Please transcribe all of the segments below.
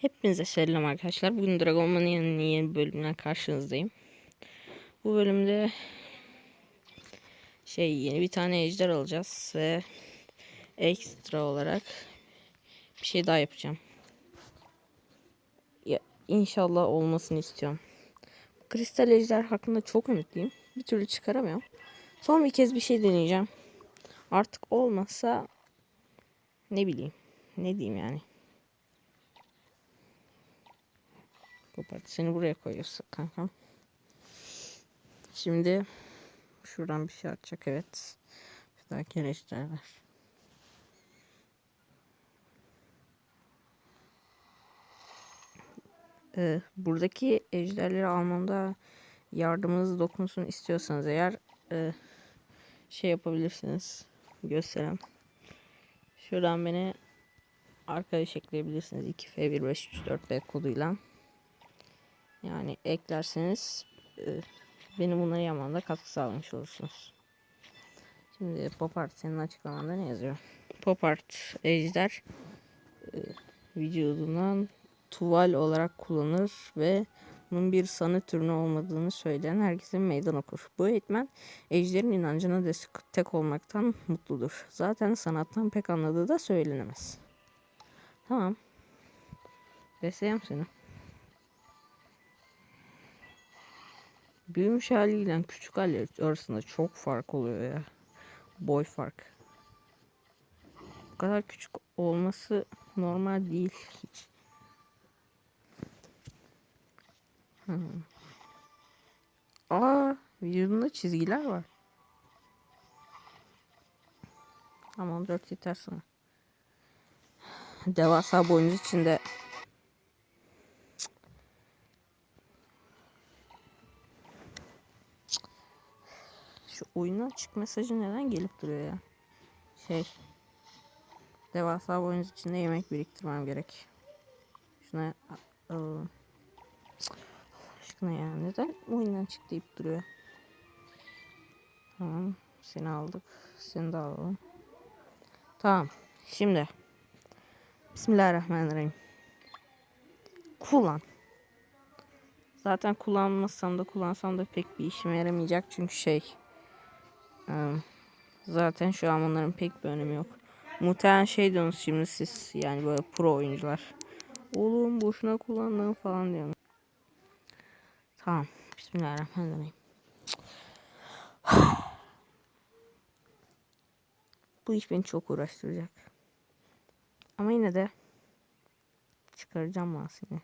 Hepinize selam arkadaşlar. Bugün Dragon Mania'nın yeni bölümünden karşınızdayım. Bu bölümde şey yeni bir tane ejder alacağız ve ekstra olarak bir şey daha yapacağım. Ya inşallah olmasını istiyorum. Kristal ejder hakkında çok ümitliyim. Bir türlü çıkaramıyorum. Son bir kez bir şey deneyeceğim. Artık olmazsa ne bileyim. Ne diyeyim yani. Kopart. Seni buraya koyuyoruz kankam. Şimdi şuradan bir şey atacak evet. Şurada kereçler var. Ee, buradaki ejderleri almamda yardımınız dokunsun istiyorsanız eğer e, şey yapabilirsiniz. Göstereyim. Şuradan beni arkadaş ekleyebilirsiniz. 2F1534B koduyla. Yani eklerseniz e, benim bunları yapmamda katkı sağlamış olursunuz. Şimdi pop art senin açıklamanda ne yazıyor? Pop art ejder e, vücudundan tuval olarak kullanır ve bunun bir sanat türünü olmadığını söyleyen herkese meydan okur. Bu eğitmen ejderin inancına destek olmaktan mutludur. Zaten sanattan pek anladığı da söylenemez. Tamam. Besleyeyim seni. Büyümüş haliyle küçük hali arasında çok fark oluyor ya. Boy fark. Bu kadar küçük olması normal değil hiç. Hmm. Aa, vücudunda çizgiler var. Tamam 4 yeter sana. Devasa boynuz içinde Şu oyuna açık mesajı neden gelip duruyor ya? Şey. Devasa boyunuz içinde yemek biriktirmem gerek. Şuna alalım. Allah aşkına ya neden oyundan çık deyip duruyor? Tamam. Seni aldık. Seni de alalım. Tamam. Şimdi. Bismillahirrahmanirrahim. Kullan. Zaten kullanmasam da kullansam da pek bir işime yaramayacak çünkü şey Zaten şu an onların pek bir önemi yok. Muhtemelen şey diyorsunuz şimdi siz yani böyle pro oyuncular. Oğlum boşuna kullandığım falan diyorum. Tamam. Bismillahirrahmanirrahim. Bu iş beni çok uğraştıracak. Ama yine de çıkaracağım masini.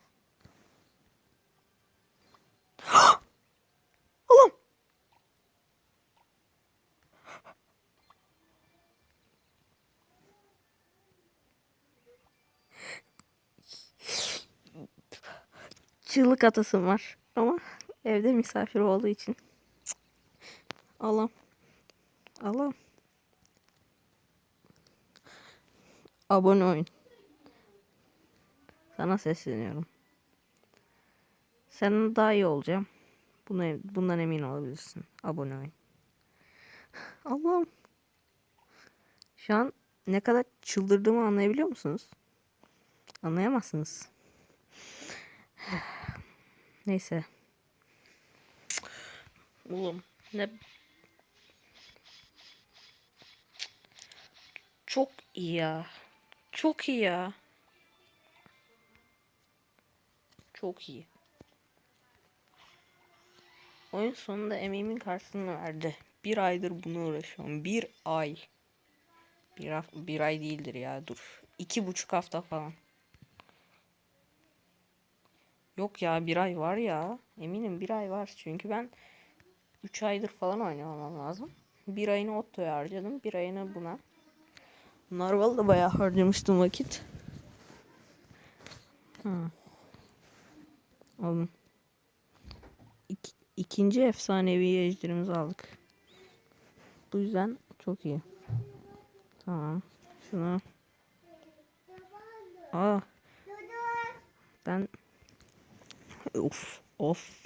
Çığlık atasım var. Ama evde misafir olduğu için. Allah'ım. Allah'ım. Abone oyun. Sana sesleniyorum. Sen daha iyi olacağım. Buna, bundan emin olabilirsin. Abone oyun. Allah'ım. Şu an ne kadar çıldırdığımı anlayabiliyor musunuz? Anlayamazsınız. Neyse. Oğlum ne Çok iyi ya. Çok iyi ya. Çok iyi. Oyun sonunda emeğimin karşılığını verdi. Bir aydır bunu uğraşıyorum. Bir ay. Bir, bir ay değildir ya dur. İki buçuk hafta falan. Yok ya bir ay var ya. Eminim bir ay var. Çünkü ben 3 aydır falan oynamam lazım. Bir ayını Otto'ya harcadım. Bir ayını buna. Narval'da da bayağı harcamıştım vakit. Ha. Alın. İki, ikinci efsanevi ejderimizi aldık. Bu yüzden çok iyi. Tamam. Şunu. Aa. Ben Of of.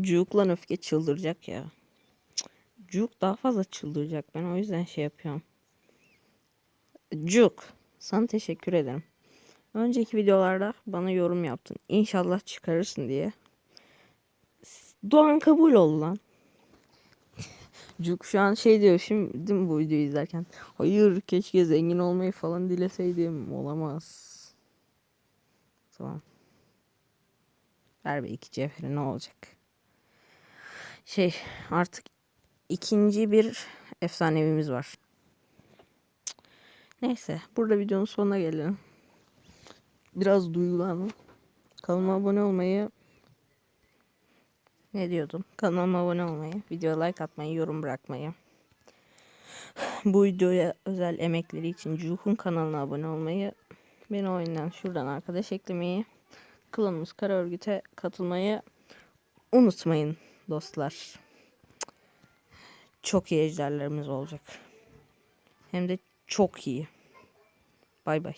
Cuke'la öfke çıldıracak ya. Cuke daha fazla çıldıracak. Ben o yüzden şey yapıyorum. Cuke. Sana teşekkür ederim. Önceki videolarda bana yorum yaptın. İnşallah çıkarırsın diye. Doğan kabul ol lan. Cuk şu an şey diyor şimdi mi bu videoyu izlerken. Hayır keşke zengin olmayı falan dileseydim. Olamaz. Tamam. Ver be iki cevheri ne olacak. Şey artık ikinci bir efsanevimiz var. Neyse burada videonun sonuna gelelim. Biraz duygulandım. Kanalıma abone olmayı ne diyordum? Kanalıma abone olmayı, videoya like atmayı, yorum bırakmayı. Bu videoya özel emekleri için Cuh'un kanalına abone olmayı, beni oyundan şuradan arkadaş eklemeyi, klanımız kara örgüte katılmayı unutmayın dostlar. Çok iyi ejderlerimiz olacak. Hem de çok iyi. Bay bay.